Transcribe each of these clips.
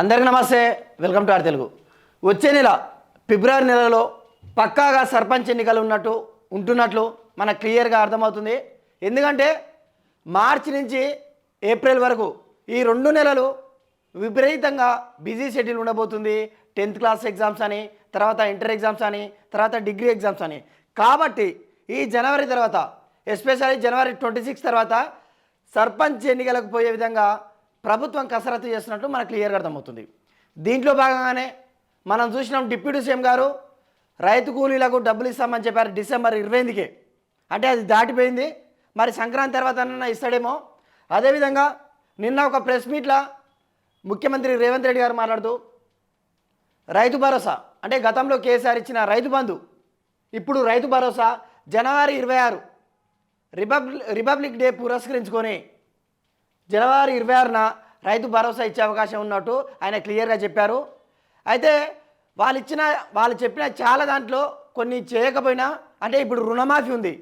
అందరికీ నమస్తే. Welcome to R Telugu. వచ్చే నెల ఫిబ్రవరి నెలలో పక్కాగా సర్పంచ్ ఎన్నికలు ఉన్నట్టు ఉంటున్నట్లు మనకు క్లియర్గా అర్థమవుతుంది. ఎందుకంటే మార్చి నుంచి ఏప్రిల్ వరకు ఈ రెండు నెలలు విపరీతంగా బిజీ షెడ్యూల్ ఉండబోతుంది. టెన్త్ క్లాస్ ఎగ్జామ్స్ అని తర్వాత ఇంటర్ ఎగ్జామ్స్ అని తర్వాత డిగ్రీ ఎగ్జామ్స్ అని. కాబట్టి ఈ జనవరి తర్వాత ఎస్పెషల్లీ జనవరి ట్వంటీ సిక్స్ తర్వాత సర్పంచ్ ఎన్నికలకు పోయే విధంగా ప్రభుత్వం కసరత్తు చేస్తున్నట్టు మనకు క్లియర్గా అర్థమవుతుంది. దీంట్లో భాగంగానే మనం చూసినాం డిప్యూటీ సీఎం గారు రైతు కూలీలకు డబ్బులు ఇస్తామని చెప్పారు డిసెంబర్ ఇరవైందికే. అంటే అది దాటిపోయింది. మరి సంక్రాంతి తర్వాత అన్న ఇస్తాడేమో. అదేవిధంగా నిన్న ఒక ప్రెస్ మీట్లో ముఖ్యమంత్రి రేవంత్ రెడ్డి గారు మాట్లాడుతూ రైతు భరోసా అంటే గతంలో కేసీఆర్ ఇచ్చిన రైతు బంధు ఇప్పుడు రైతు భరోసా జనవరి ఇరవై ఆరు రిపబ్లిక్ రిపబ్లిక్ డే పురస్కరించుకొని జనవరి ఇరవై ఆరున రైతు భరోసా ఇచ్చే అవకాశం ఉన్నట్టు ఆయన క్లియర్గా చెప్పారు. అయితే వాళ్ళు ఇచ్చిన వాళ్ళు చెప్పిన చాలా దాంట్లో కొన్ని చేయకపోయినా అంటే ఇప్పుడు రుణమాఫీ ఉంది.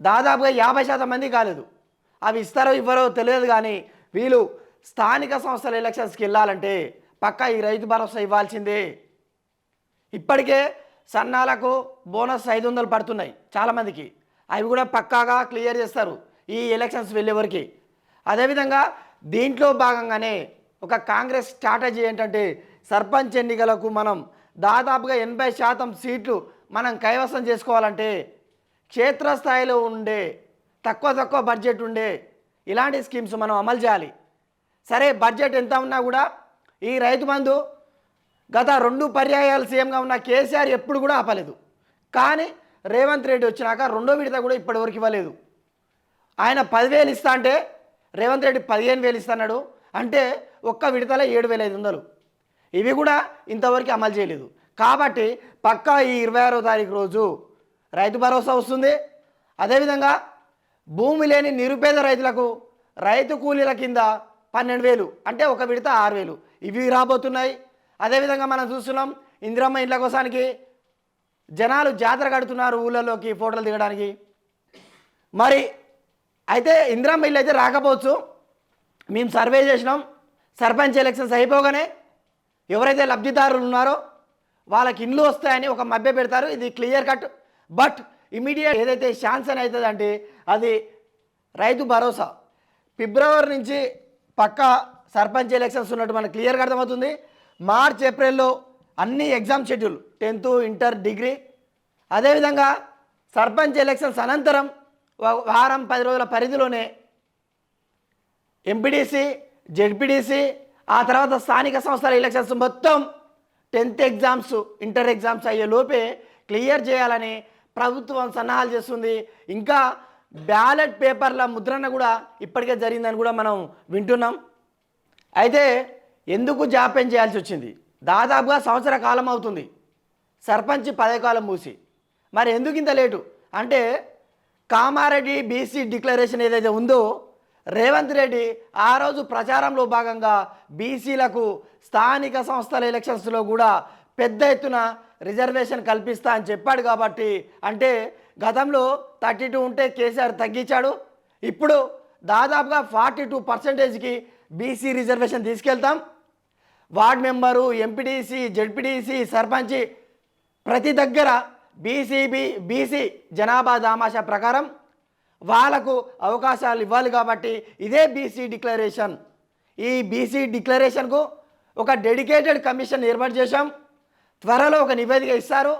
దాదాపుగా యాభై శాతం మంది కాలేదు. అవి ఇస్తారో ఇవ్వరో తెలియదు కానీ వీళ్ళు స్థానిక సంస్థల ఎలక్షన్స్కి వెళ్ళాలంటే పక్కా ఈ రైతు భరోసా ఇవ్వాల్సిందే. ఇప్పటికే సన్నాలకు బోనస్ ఐదు వందలు పడుతున్నాయి చాలామందికి. అవి కూడా పక్కాగా క్లియర్ చేస్తారు ఈ ఎలక్షన్స్ వెళ్ళేవరకు. అదేవిధంగా దీంట్లో భాగంగానే ఒక కాంగ్రెస్ స్ట్రాటజీ ఏంటంటే సర్పంచ్ ఎన్నికలకు మనం దాదాపుగా ఎనభై శాతం సీట్లు మనం కైవసం చేసుకోవాలంటే క్షేత్రస్థాయిలో ఉండే తక్కువ తక్కువ బడ్జెట్ ఉండే ఇలాంటి స్కీమ్స్ మనం అమలు చేయాలి. సరే బడ్జెట్ ఎంత ఉన్నా కూడా ఈ రైతు బంధు గత రెండు పర్యాయాలు సీఎంగా ఉన్న కేసీఆర్ ఎప్పుడు కూడా ఆపలేదు. కానీ రేవంత్ రెడ్డి వచ్చినాక రెండో విడత కూడా ఇప్పటివరకు ఇవ్వలేదు. ఆయన పదివేలు ఇస్తా అంటే రేవంత్ రెడ్డి పదిహేను వేలు ఇస్తున్నాడు. అంటే ఒక్క విడతల ఏడు వేల ఐదు వందలు. ఇవి కూడా ఇంతవరకు అమలు చేయలేదు. కాబట్టి పక్కా ఈ ఇరవై ఆరో తారీఖు రోజు రైతు భరోసా వస్తుంది. అదేవిధంగా భూమి లేని నిరుపేద రైతులకు రైతు కూలీల కింద పన్నెండు వేలు అంటే ఒక విడత ఆరు వేలు ఇవి రాబోతున్నాయి. అదేవిధంగా మనం చూస్తున్నాం ఇందిరమ్మ ఇండ్ల కోసానికి జనాలు జాతర కడుతున్నారు ఊళ్ళలోకి ఫోటోలు దిగడానికి. మరి అయితే ఇందిరమ్మ ఇల్లు అయితే రాకపోవచ్చు. మేము సర్వే చేసినాం. సర్పంచ్ ఎలక్షన్స్ అయిపోగానే ఎవరైతే లబ్ధిదారులు ఉన్నారో వాళ్ళకి ఇండ్లు వస్తాయని ఒక మభ్య పెడతారు. ఇది క్లియర్ కట్. బట్ ఇమీడియట్ ఏదైతే శాంక్షన్ అవుతుందంటే అది రైతు భరోసా. ఫిబ్రవరి నుంచి పక్క సర్పంచ్ ఎలక్షన్స్ ఉన్నట్టు మనకు క్లియర్గా అర్థమవుతుంది. మార్చ్ ఏప్రిల్లో అన్ని exam schedule tenth inter degree. అదేవిధంగా సర్పంచ్ ఎలక్షన్స్ అనంతరం వారం పది రోజుల పరిధిలోనే ఎంపీడీసీ జెడ్పీడీసీ ఆ తర్వాత స్థానిక సంస్థల ఎలక్షన్స్ మొత్తం టెన్త్ ఎగ్జామ్స్ ఇంటర్ ఎగ్జామ్స్ అయ్యే లోపే క్లియర్ చేయాలని ప్రభుత్వం సన్నాహాలు చేస్తుంది. ఇంకా బ్యాలెట్ పేపర్ల ముద్రణ కూడా ఇప్పటికే జరిగిందని కూడా మనం వింటున్నాం. అయితే ఎందుకు జాప్యం చేయాల్సి వచ్చింది? దాదాపుగా సంవత్సర కాలం అవుతుంది. సర్పంచ్ పదకాలం మూసి. మరి ఎందుకు ఇంత లేటు? అంటే కామారెడ్డి బీసీ డిక్లరేషన్ ఏదైతే ఉందో రేవంత్ రెడ్డి ఆ రోజు ప్రచారంలో భాగంగా బీసీలకు స్థానిక సంస్థల ఎలక్షన్స్లో కూడా పెద్ద ఎత్తున రిజర్వేషన్ కల్పిస్తా అని చెప్పాడు కాబట్టి అంటే గతంలో థర్టీ టూ ఉంటే కేసీఆర్ తగ్గించాడు. ఇప్పుడు దాదాపుగా ఫార్టీ టూ పర్సెంటేజ్కి బీసీ రిజర్వేషన్ తీసుకెళ్తాం. Ward member MPTC ZPTC sarpanch ప్రతి దగ్గర బీసీబీ బీసీ జనాభా దామాషా ప్రకారం వాళ్ళకు అవకాశాలు ఇవ్వాలి కాబట్టి ఇదే బీసీ డిక్లరేషన్. ఈ బీసీ డిక్లరేషన్కు ఒక డెడికేటెడ్ కమిషన్ ఏర్పాటు చేశాం. త్వరలో ఒక నివేదిక ఇస్తారు.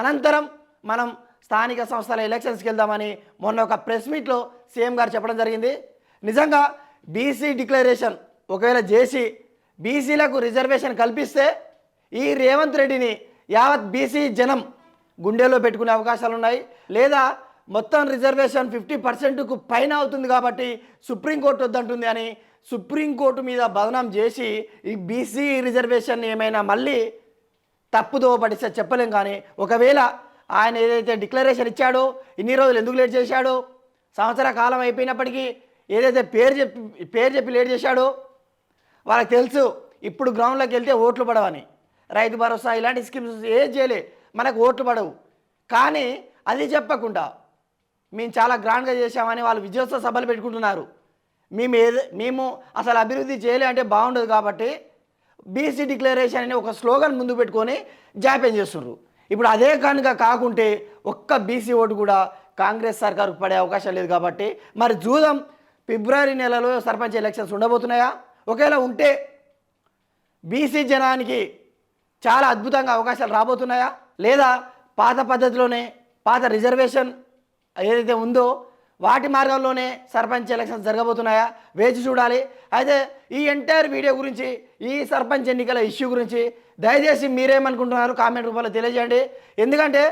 అనంతరం మనం స్థానిక సంస్థల ఎలక్షన్స్కి వెళ్దామని మొన్న ఒక ప్రెస్ మీట్లో సీఎం గారు చెప్పడం జరిగింది. నిజంగా బీసీ డిక్లరేషన్ ఒకవేళ చేసి బీసీలకు రిజర్వేషన్ కల్పిస్తే ఈ రేవంత్ రెడ్డిని యావత్ బీసీ జనం గుండెలో పెట్టుకునే అవకాశాలు ఉన్నాయి లేదా మొత్తం రిజర్వేషన్ ఫిఫ్టీ పర్సెంట్కు పైన అవుతుంది కాబట్టి సుప్రీంకోర్టు వద్దంటుంది అని సుప్రీంకోర్టు మీద బదనాం చేసి ఈ బీసీ రిజర్వేషన్ ఏమైనా మళ్ళీ తప్పుదో పడిస్తే చెప్పలేం కానీ ఒకవేళ ఆయన ఏదైతే డిక్లరేషన్ ఇచ్చాడో ఇన్ని రోజులు ఎందుకు లేట్ చేశాడో సంవత్సర కాలం అయిపోయినప్పటికీ ఏదైతే పేరు చెప్పి పేరు చెప్పి లేట్ చేశాడో వాళ్ళకి తెలుసు ఇప్పుడు గ్రౌండ్లోకి వెళ్తే ఓట్లు పడవని. రైతు భరోసా ఇలాంటి స్కీమ్స్ ఏం చేయలే. మనకు ఓట్లు పడవు. కానీ అది చెప్పకుండా మేము చాలా గ్రాండ్గా చేశామని వాళ్ళు విజయోత్సవ సభలు పెట్టుకుంటున్నారు. మేము ఏది మేము అసలు అభివృద్ధి చేయలే అంటే బాగుండదు కాబట్టి బీసీ డిక్లరేషన్ అని ఒక స్లోగన్ ముందు పెట్టుకొని జాప్యం చేస్తున్నారు ఇప్పుడు అదే కనుక కాకుంటే ఒక్క బీసీ ఓటు కూడా కాంగ్రెస్ సర్కారుకు పడే అవకాశం లేదు కాబట్టి మరి చూద్దాం ఫిబ్రవరి నెలలో సర్పంచ్ ఎలక్షన్స్ ఉండబోతున్నాయా? ఒకవేళ ఉంటే బీసీ జనానికి చాలా అద్భుతంగా అవకాశాలు రాబోతున్నాయా? లేదా పాత పద్ధతిలోనే పాత రిజర్వేషన్ ఏదైతే ఉందో వాటి మార్గంలోనే సర్పంచ్ ఎలక్షన్స్ జరగబోతున్నాయా? వేచి చూడాలి. అయితే ఈ ఎంటైర్ వీడియో గురించి ఈ సర్పంచ్ ఎన్నికల ఇష్యూ గురించి దయచేసి మీరేమనుకుంటున్నారు కామెంట్ రూపంలో తెలియజేయండి. ఎందుకంటే